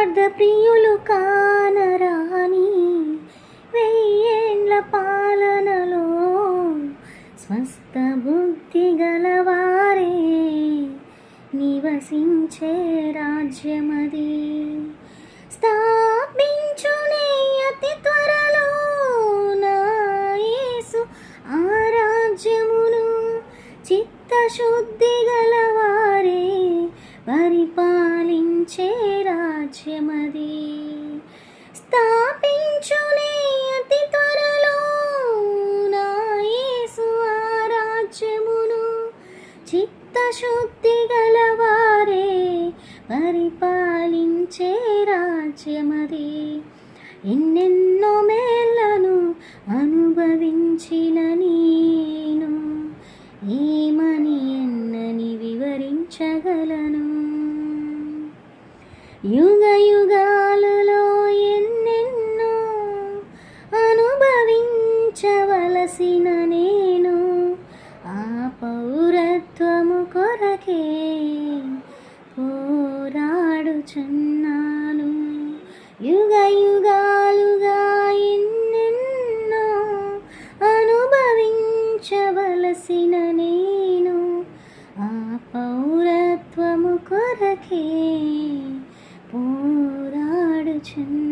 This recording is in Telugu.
స్వార్థ ప్రియులు కానరాని వెయ్యేండ్ల పాలనలో స్వస్థ బుద్ధి గలవారే నివసించే రాజ్యమది. స్థాపించునే అతి త్వరలో నా ఆ రాజ్యమును చిత్తశుద్ధి గలవారే పరిపాలించే రాజ్యమది. స్థాపించునే అతి త్వరలో నాయసు ఆ రాజ్యమును. చిత్తశుద్ధి గలవారే పరిపాలించే రాజ్యమది. ఎన్నెన్నో మేళ్ళను అనుభవించిన నేను ఏమని ఎన్నని వివరించగలను. యుగ యుగాలలో ఎన్నెన్నో అనుభవించవలసిన నేను ఆ పౌరత్వము కొరకే పోరాడుచున్నాను. యుగ యుగాలుగా ఎన్నెన్నో అనుభవించవలసిన నేను ఆ పౌరత్వము కొరకే పోరాడుచున్నాను